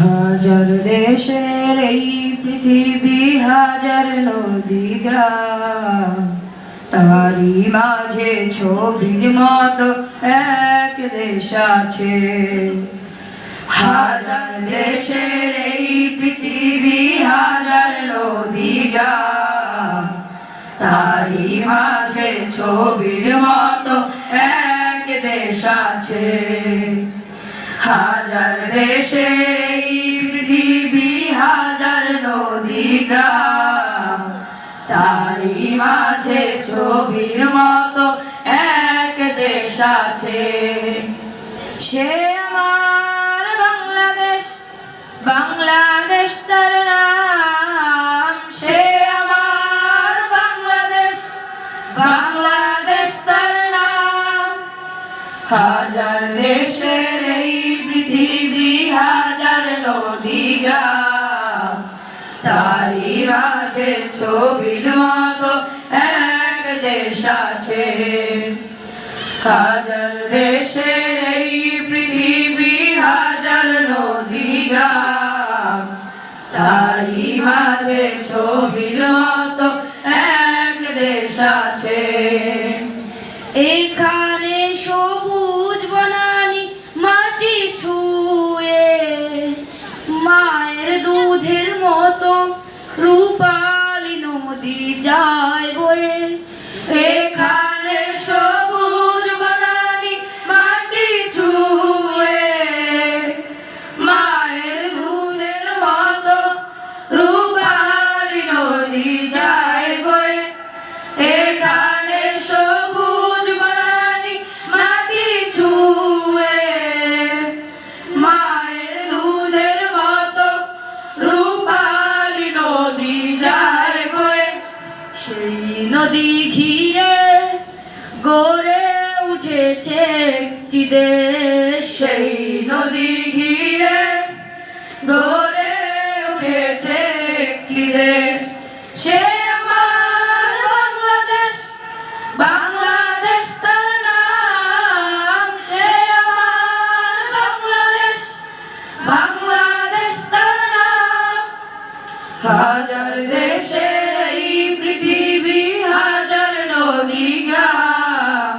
হাজার দেশের এই পৃথিবী, হাজার নদী তারি মাঝে ছবির মতো এক দেশ আছে। হাজার দেশের এই পৃথিবী, হাজার নদী তারি মাঝে ছবির মতো এক দেশ আছে। হাজার দেশে পৃথিবী হাজার নদী গ্রাম। তারি মাঝে ছবির মতো এক দেশ আছে। সে আমার বাংলাদেশ বাংলাদেশ তার হাজার দেশের এই পৃথিবী, হাজার নদী গ্রাম তারি মাঝে ছবির মতো এক দেশ আছে। হাজার দেশের এই পৃথিবী, হাজার নদী গ্রাম তারি মাঝে এখানে সবুজ বনানি মাটি ছুঁয়ে। মায়ের দুধের মতো রূপালি নদী যায় বয়ে। দেশ সেই নদী ঘিরে গড়ে উঠেছে একটি দেশ। সে আমার বাংলাদেশ বাংলাদেশ তার নাম। সে আমার বাংলাদেশ বাংলাদেশ তার নাম। হাজার দেশের এই পৃথিবী, হাজার নদী, গ্রাম।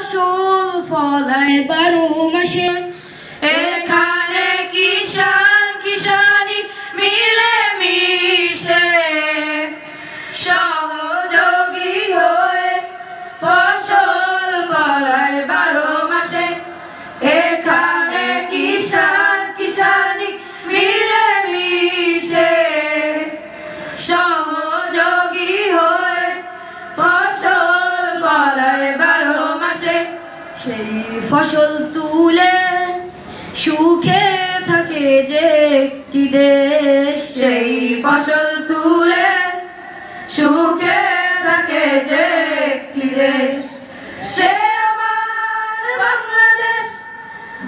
ফসল ফলায় বারো মাসে। এখানে ফসল তুলে, সুখে থাকে যে একটি দেশ। সেই ফসল তুলে, সুখে থাকে যে একটি দেশ। সে বাংলাদেশ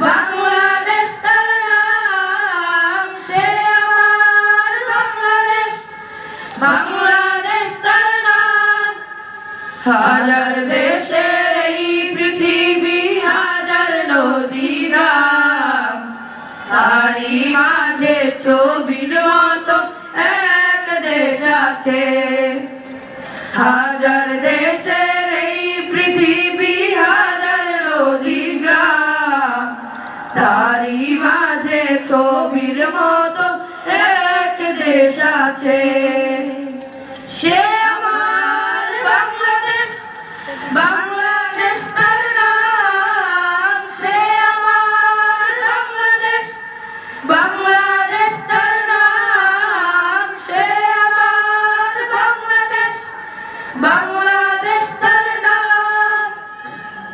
বাংলাদেশ বাংলাদেশ বাংলাদেশ হাজার দেশের এই হাজার দেশের এই পৃথিবী হাজার নদী তারি মাঝে ছবির মতো এক দেশ আছে। সে